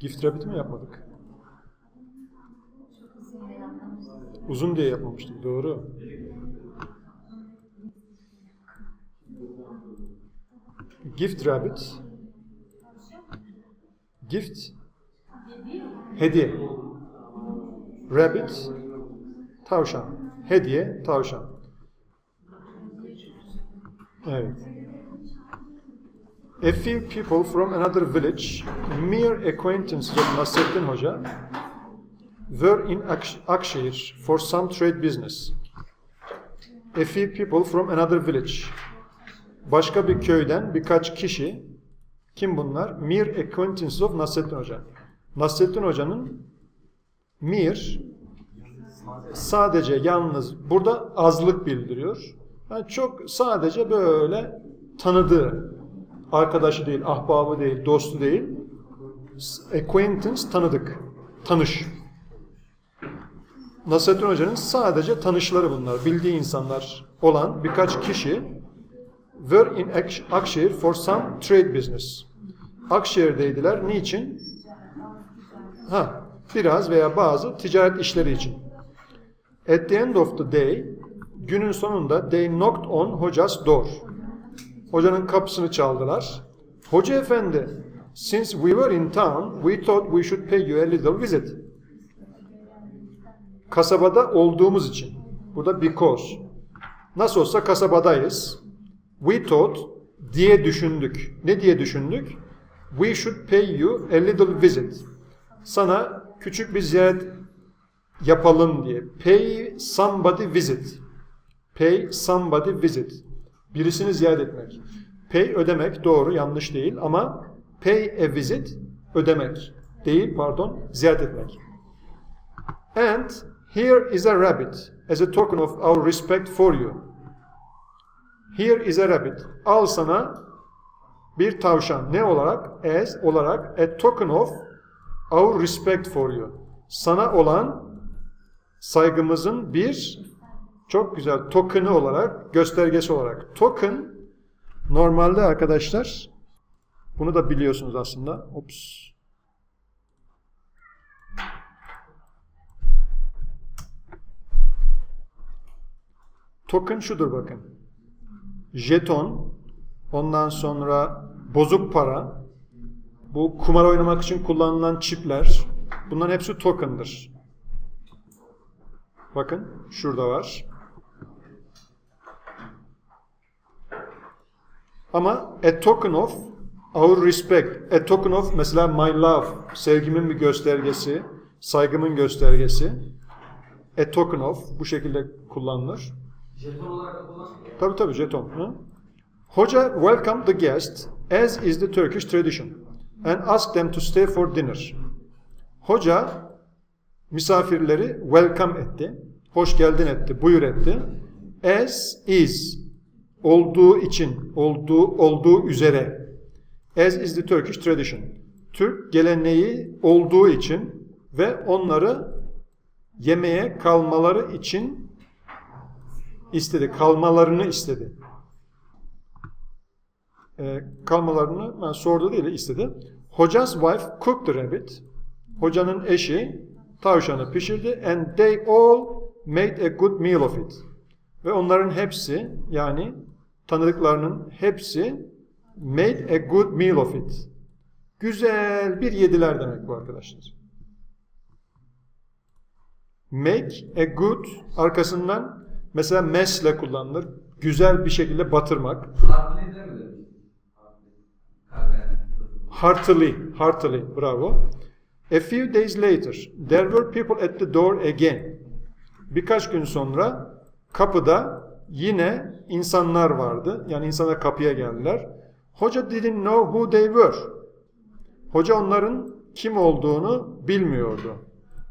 Gift Rabbit mi yapmadık? Uzun diye yapmamıştık. Doğru. Gift Rabbit. Gift. Hediye. Rabbit. Tavşan. Hediye. Tavşan. Evet. A few people from another village, mere acquaintances of Nasreddin Hoca, were in Aksh- Akşehir for some trade business. A few people from another village. Başka bir köyden birkaç kişi, kim bunlar? Mere acquaintances of Nasreddin Hoca. Nasreddin Hoca'nın mere, sadece yalnız, burada azlık bildiriyor. Yani çok sadece böyle tanıdığı, arkadaşı değil, ahbabı değil, dostu değil, acquaintance tanıdık, tanış. Nasrettin Hoca'nın sadece tanışları bunlar, bildiği insanlar olan birkaç kişi were in Akş- Akşehir for some trade business. Akşehir'deydiler. Niçin? Ha, biraz veya bazı ticaret işleri için. At the end of the day, günün sonunda they knocked on Hoca's door. Hocanın kapısını çaldılar. Hoca efendi, since we were in town, we thought we should pay you a little visit. Kasabada olduğumuz için. Burada because. Nasıl olsa kasabadayız. We thought diye düşündük. Ne diye düşündük? We should pay you a little visit. Sana küçük bir ziyaret yapalım diye. Pay somebody visit. Pay somebody visit. Birisini ziyaret etmek. Pay ödemek doğru yanlış değil ama pay a visit ödemek değil pardon ziyaret etmek. And here is a rabbit as a token of our respect for you. Here is a rabbit. Al sana bir tavşan. Ne olarak? As olarak a token of our respect for you. Sana olan saygımızın bir çok güzel token'ı olarak, göstergesi olarak. Token normalde arkadaşlar bunu da biliyorsunuz aslında. Ops. Token şudur bakın. Jeton, ondan sonra bozuk para, bu kumar oynamak için kullanılan çipler, bunların hepsi token'dır. Bakın şurada var. Ama a token of our respect, a token of mesela my love, sevgimin bir göstergesi, saygımın göstergesi. A token of bu şekilde kullanılır. Jeton olarak kullanmıyor. Tabii tabii jeton. Hı? Hoca welcomed the guest as is the Turkish tradition and asked them to stay for dinner. Hoca misafirleri welcome etti. Hoş geldin etti, buyur etti. As is olduğu için, olduğu olduğu üzere. As is the Turkish tradition. Türk geleneği olduğu için ve onları yemeğe kalmaları için istedi. Kalmalarını istedi. Ee, kalmalarını ben sordu değil istedi. Hoca's wife cooked the rabbit. Hocanın eşi tavşanı pişirdi and they all made a good meal of it. Ve onların hepsi yani tanıdıklarının hepsi made a good meal of it. Güzel bir yediler demek bu arkadaşlar. Make a good arkasından mesela mesle kullanılır. Güzel bir şekilde batırmak. Heartily, heartily, bravo. A few days later, there were people at the door again. Birkaç gün sonra kapıda yine insanlar vardı. Yani insanlar kapıya geldiler. Hoca didn't know who they were. Hoca onların kim olduğunu bilmiyordu.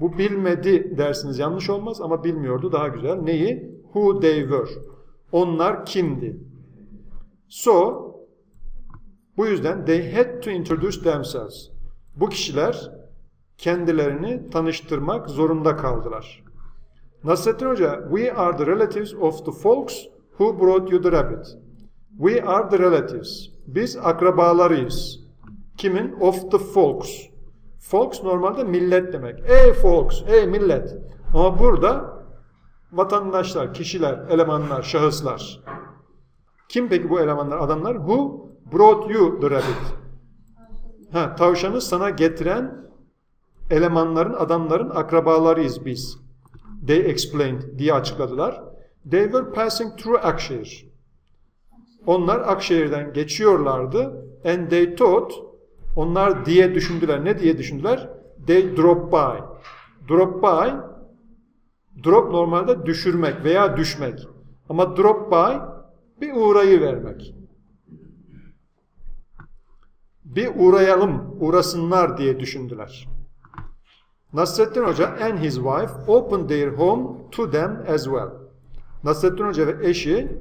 Bu bilmedi dersiniz yanlış olmaz ama bilmiyordu daha güzel. Neyi? Who they were. Onlar kimdi? So, bu yüzden they had to introduce themselves. Bu kişiler kendilerini tanıştırmak zorunda kaldılar. Nasrettin Hoca, we are the relatives of the folks who brought you the rabbit. We are the relatives. Biz akrabalarıyız. Kimin? Of the folks. Folks normalde millet demek. Ey folks, ey millet. Ama burada vatandaşlar, kişiler, elemanlar, şahıslar. Kim peki bu elemanlar, adamlar? Who brought you the rabbit? Ha, tavşanı sana getiren elemanların, adamların akrabalarıyız biz. They explained diye açıkladılar. They were passing through Akşehir. Onlar Akşehir'den geçiyorlardı. And they thought, onlar diye düşündüler. Ne diye düşündüler? They drop by. Drop by, drop normalde düşürmek veya düşmek. Ama drop by bir uğrayı vermek. Bir uğrayalım, uğrasınlar diye düşündüler. Nasrettin Hoca and his wife opened their home to them as well. Nasrettin Hoca ve eşi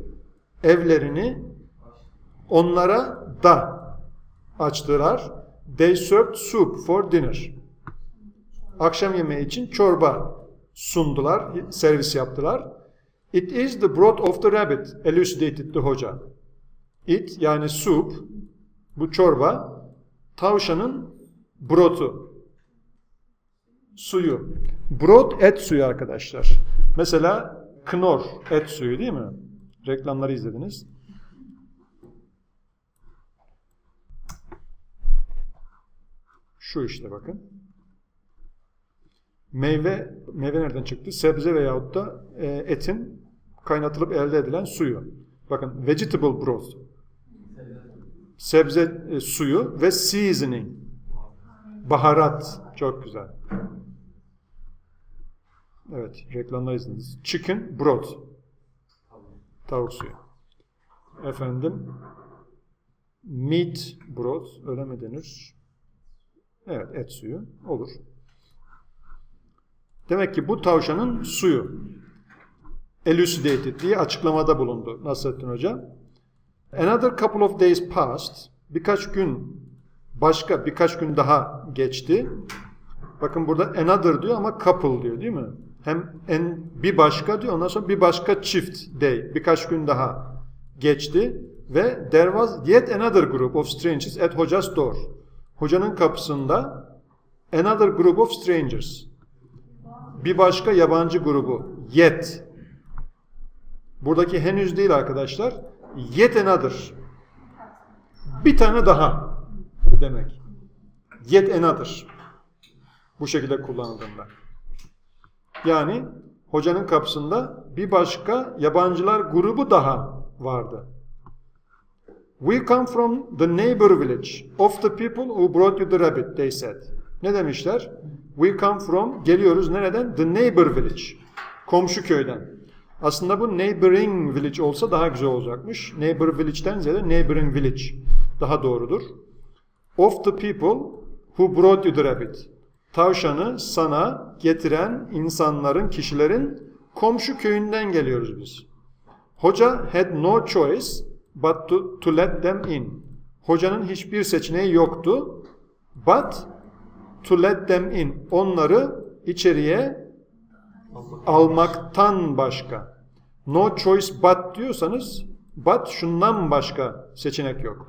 evlerini onlara da açtılar. They served soup for dinner. Akşam yemeği için çorba sundular, servis yaptılar. It is the broth of the rabbit, elucidated the hoca. It yani soup, bu çorba, tavşanın brotu, suyu. Brot et suyu arkadaşlar. Mesela Knorr et suyu değil mi? Reklamları izlediniz. Şu işte bakın. Meyve, meyve nereden çıktı? Sebze veyahut da e, etin kaynatılıp elde edilen suyu. Bakın vegetable broth. Sebze e, suyu ve seasoning. Baharat. Çok güzel. Evet, reklamlar izlediniz. Chicken broth. Tavuk suyu. Efendim, meat broth, öyle mi denir? Evet, et suyu. Olur. Demek ki bu tavşanın suyu. Elucidated diye açıklamada bulundu Nasrettin Hoca. Another couple of days passed. Birkaç gün, başka birkaç gün daha geçti. Bakın burada another diyor ama couple diyor değil mi? Hem en, bir başka diyor ondan sonra bir başka çift day. Birkaç gün daha geçti. Ve there was yet another group of strangers at Hoca's door. Hocanın kapısında another group of strangers. Bir başka yabancı grubu. Yet. Buradaki henüz değil arkadaşlar. Yet another. Bir tane daha demek. Yet another. Bu şekilde kullanıldığında. Yani hocanın kapısında bir başka yabancılar grubu daha vardı. We come from the neighbor village of the people who brought you the rabbit, they said. Ne demişler? We come from, geliyoruz nereden? The neighbor village. Komşu köyden. Aslında bu neighboring village olsa daha güzel olacakmış. Neighbor village'den ziyade neighboring village daha doğrudur. Of the people who brought you the rabbit. Tavşanı sana getiren insanların, kişilerin komşu köyünden geliyoruz biz. Hoca had no choice but to, to let them in. Hocanın hiçbir seçeneği yoktu. But to let them in. Onları içeriye almaktan başka. No choice but diyorsanız but şundan başka seçenek yok.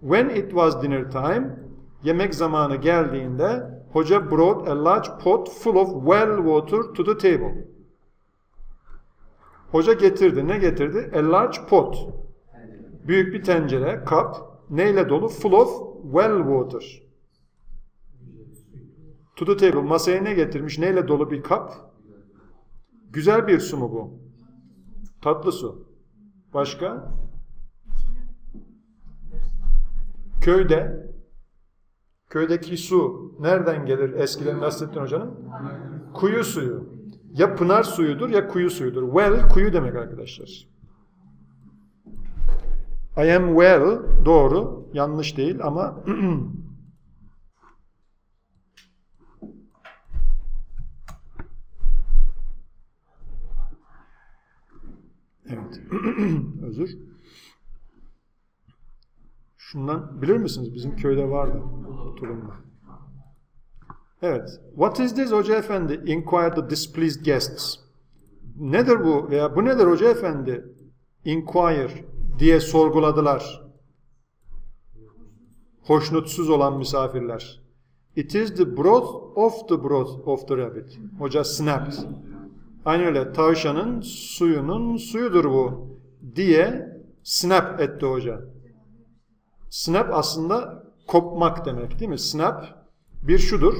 When it was dinner time, yemek zamanı geldiğinde hoca brought a large pot full of well water to the table. Hoca getirdi. Ne getirdi? A large pot. Büyük bir tencere, kap. Neyle dolu? Full of well water. To the table. Masaya ne getirmiş? Neyle dolu bir kap? Güzel bir su mu bu? Tatlı su. Başka? Köyde köydeki su nereden gelir eskiden Nasrettin Hoca'nın? Kuyu suyu. Ya pınar suyudur ya kuyu suyudur. Well kuyu demek arkadaşlar. I am well doğru, yanlış değil ama Evet. Özür. Şundan bilir misiniz? Bizim köyde vardı. Tulumda. Evet. What is this Hoca Efendi? Inquired the displeased guests. Nedir bu veya bu nedir Hoca Efendi? Inquire diye sorguladılar. Hoşnutsuz olan misafirler. It is the broth of the broth of the rabbit. Hoca snapped. Aynı öyle tavşanın suyunun suyudur bu diye snap etti hoca. Snap aslında kopmak demek değil mi? Snap bir şudur.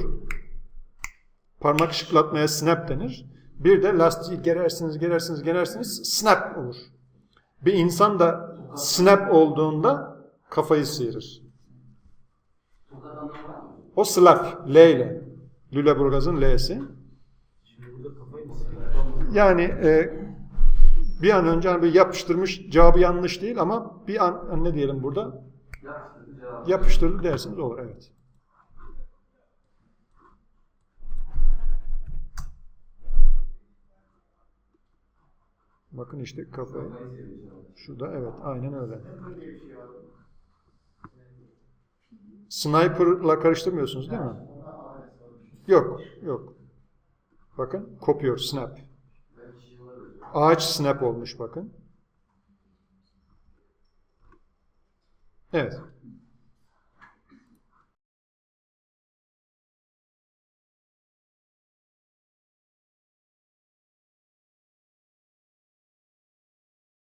Parmak şıklatmaya snap denir. Bir de lastiği gerersiniz, gerersiniz, gerersiniz snap olur. Bir insan da snap olduğunda kafayı sıyırır. O slap, L ile. Lüleburgaz'ın L'si. Yani e, bir an önce hani bir yapıştırmış cevabı yanlış değil ama bir an ne diyelim burada? Yapıştırdı dersiniz olur evet. Bakın işte kafayı. Şurada evet aynen öyle. Sniper'la karıştırmıyorsunuz değil mi? Yok, yok. Bakın kopuyor snap. Ağaç snap olmuş bakın. Evet.